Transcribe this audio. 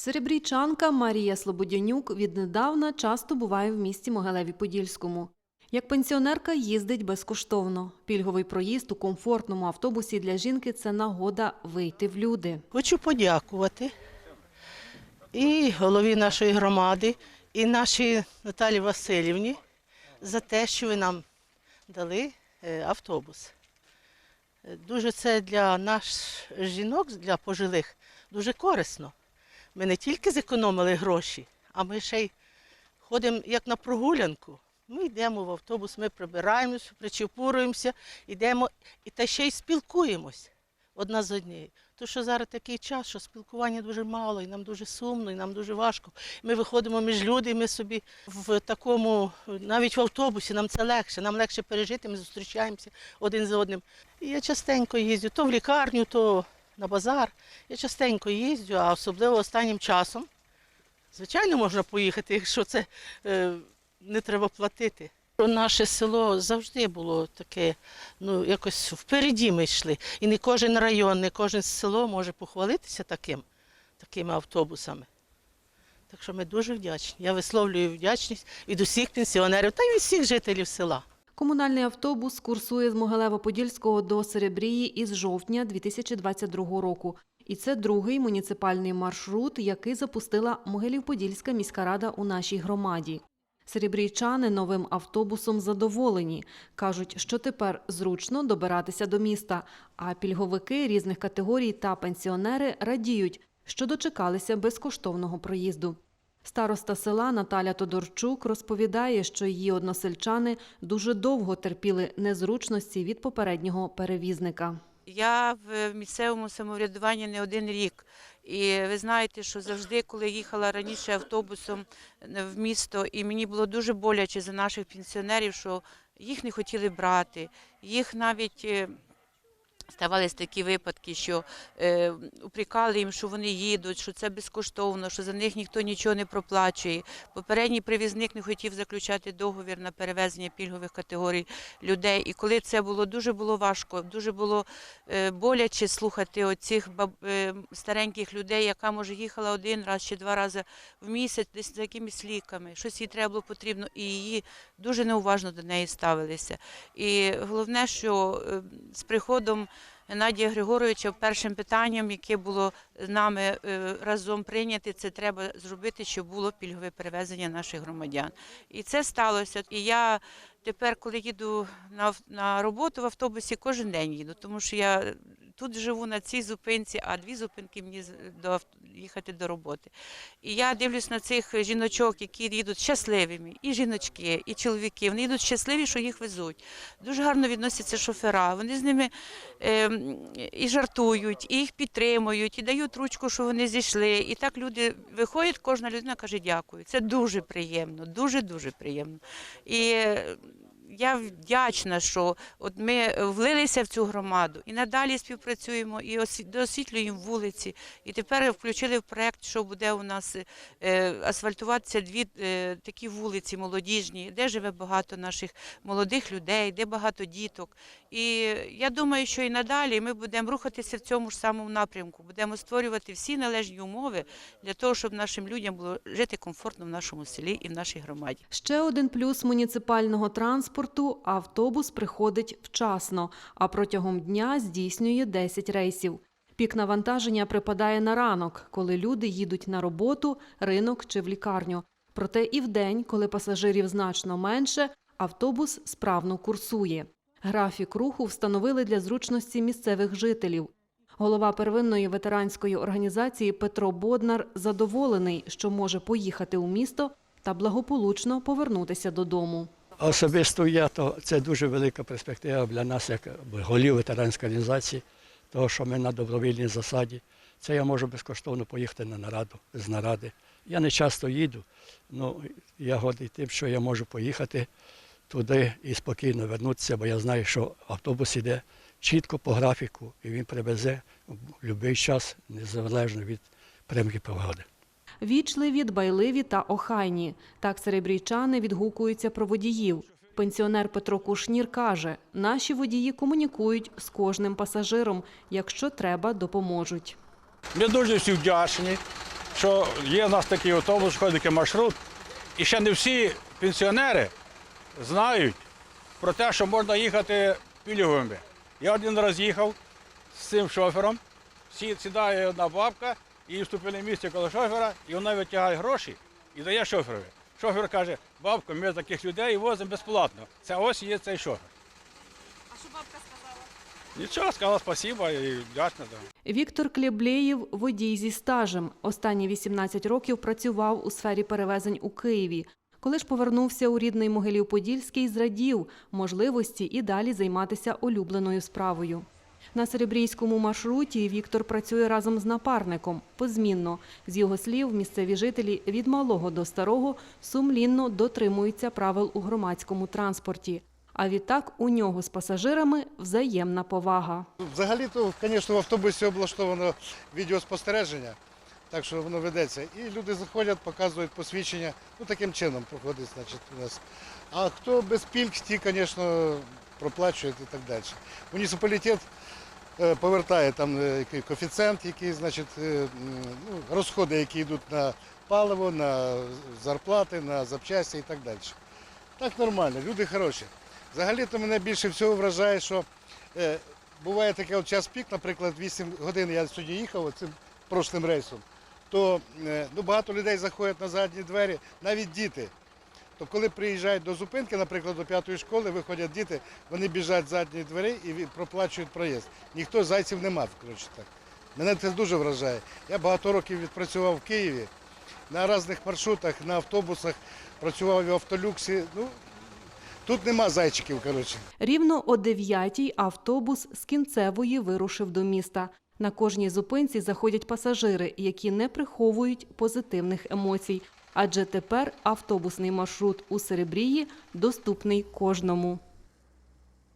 Серебрійчанка Марія Слободянюк віднедавна часто буває в місті Могилеві-Подільському. Як пенсіонерка їздить безкоштовно. Пільговий проїзд у комфортному автобусі для жінки це нагода вийти в люди. Хочу подякувати і голові нашої громади, і нашій Наталі Васильівні за те, що ви нам дали е, автобус. Е, Дуже це для нас жінок, для пожилих, дуже корисно. Ми не тільки зекономили гроші, а ми ще й ходимо як на прогулянку. Ми йдемо в автобус, ми прибираємося, причепуруємося, йдемо і та ще й спілкуємось одна з однією. То що зараз такий час, що спілкування дуже мало, і нам дуже сумно, і нам дуже важко. Ми виходимо між люди, ми собі в такому, навіть в автобусі, нам це легше, нам легше пережити, ми зустрічаємося один з одним. І я частенько їздю то в лікарню, то на базар. Я частенько їздю, а особливо останнім часом. Звичайно, можна поїхати, якщо це е, не треба платити. Наше село завжди було таке, ну якось впереді ми йшли. І не кожен район, не кожен село може похвалитися таким, такими автобусами. Так що ми дуже вдячні. Я висловлюю вдячність від усіх пенсіонерів та й від всіх жителів села. Комунальний автобус курсує з Могилева-Подільського до Серебрії із жовтня 2022 року. І це другий муніципальний маршрут, який запустила Могилів-Подільська міська рада у нашій громаді. Серебрійчани новим автобусом задоволені. Кажуть, що тепер зручно добиратися до міста, а пільговики різних категорій та пенсіонери радіють, що дочекалися безкоштовного проїзду. Староста села Наталя Тодорчук розповідає, що її односельчани дуже довго терпіли незручності від попереднього перевізника. Я в місцевому самоврядуванні не один рік. І ви знаєте, що завжди, коли їхала раніше автобусом в місто, і мені було дуже боляче за наших пенсіонерів, що їх не хотіли брати. Їх навіть ставалися такі випадки, що е, упрекали їм, що вони їдуть, що це безкоштовно, що за них ніхто нічого не проплачує. Попередній привізник не хотів заключати договір на перевезення пільгових категорій людей. І коли це було дуже було важко, дуже було е, боляче слухати оцих баб, е, стареньких людей, яка може їхала один раз чи два рази в місяць, десь за якимись ліками. Щось їй треба було потрібно, і її дуже неуважно до неї ставилися. І головне, що е, з приходом Геннадія Григоровича першим питанням, яке було нами е, разом прийняте, це треба зробити, щоб було пільгове перевезення наших громадян. І це сталося. І я тепер, коли їду на, на роботу в автобусі, кожен день їду, тому що я тут живу на цій зупинці, а дві зупинки мені до їхати до роботи. І я дивлюсь на цих жіночок, які їдуть щасливими, і жіночки, і чоловіки. Вони йдуть щасливі, що їх везуть. Дуже гарно відносяться шофера. Вони з ними ем, і жартують, і їх підтримують, і дають ручку, що вони зійшли. І так люди виходять, кожна людина каже дякую. Це дуже приємно, дуже дуже приємно. І е, я вдячна, що от ми влилися в цю громаду і надалі співпрацюємо і осві- доосвітлюємо вулиці. І тепер включили в проект, що буде у нас е, асфальтуватися дві е, такі вулиці молодіжні, де живе багато наших молодих людей, де багато діток. І я думаю, що і надалі ми будемо рухатися в цьому ж самому напрямку. Будемо створювати всі належні умови для того, щоб нашим людям було жити комфортно в нашому селі і в нашій громаді. Ще один плюс муніципального транспорту – автобус приходить вчасно, а протягом дня здійснює 10 рейсів. Пік навантаження припадає на ранок, коли люди їдуть на роботу, ринок чи в лікарню. Проте і в день, коли пасажирів значно менше, автобус справно курсує. Графік руху встановили для зручності місцевих жителів. Голова первинної ветеранської організації Петро Боднар задоволений, що може поїхати у місто та благополучно повернутися додому. Особисто я, то це дуже велика перспектива для нас, як голів ветеранської організації, того, що ми на добровільній засаді. Це я можу безкоштовно поїхати на нараду з наради. Я не часто їду, але я годий тим, що я можу поїхати туди і спокійно вернутися, бо я знаю, що автобус іде чітко по графіку, і він привезе в будь-який час, незалежно від прямої погоди. Вічливі, дбайливі та охайні. Так серебрійчани відгукуються про водіїв. Пенсіонер Петро Кушнір каже, наші водії комунікують з кожним пасажиром. Якщо треба, допоможуть. Ми дуже всі вдячні, що є в нас такий автобус, ходить маршрут, і ще не всі пенсіонери знають про те, що можна їхати пільговими. Я один раз їхав з цим шофером, сі- сідає одна бабка, і вступили місце коло шофера, і вона витягає гроші і дає шоферові. Шофер каже, бабко, ми таких людей возимо безплатно. Це ось є цей шофер. А що бабка сказала? Нічого, сказала спасіба і вдячна. Да. Віктор Клєблєєв – водій зі стажем. Останні 18 років працював у сфері перевезень у Києві. Коли ж повернувся у рідний Могилів-Подільський, зрадів можливості і далі займатися улюбленою справою. На серебрійському маршруті Віктор працює разом з напарником позмінно. З його слів, місцеві жителі від малого до старого сумлінно дотримуються правил у громадському транспорті. А відтак у нього з пасажирами взаємна повага. Взагалі-то, звісно, в автобусі облаштовано відеоспостереження, так що воно ведеться. І люди заходять, показують посвідчення. Ну, таким чином проходить, значить, у нас. А хто без пільг, ті, звісно, проплачують і так далі. Муніципалітет повертає там е, коефіцієнт, який, значить, е, ну, розходи, які йдуть на паливо, на зарплати, на запчасті і так далі. Так нормально, люди хороші. Взагалі-то мене більше всього вражає, що е, буває таке от час пік, наприклад, 8 годин я сьогодні їхав цим прошлим рейсом, то е, ну, багато людей заходять на задні двері, навіть діти. То коли приїжджають до зупинки, наприклад, до п'ятої школи, виходять діти, вони біжать з задньої двері і проплачують проїзд. Ніхто зайців не мав, коротше так. Мене це дуже вражає. Я багато років відпрацював в Києві на різних маршрутах, на автобусах, працював в автолюксі. Ну, тут нема зайчиків, коротше. Рівно о 9-й автобус з кінцевої вирушив до міста. На кожній зупинці заходять пасажири, які не приховують позитивних емоцій. Адже тепер автобусний маршрут у Серебрії доступний кожному.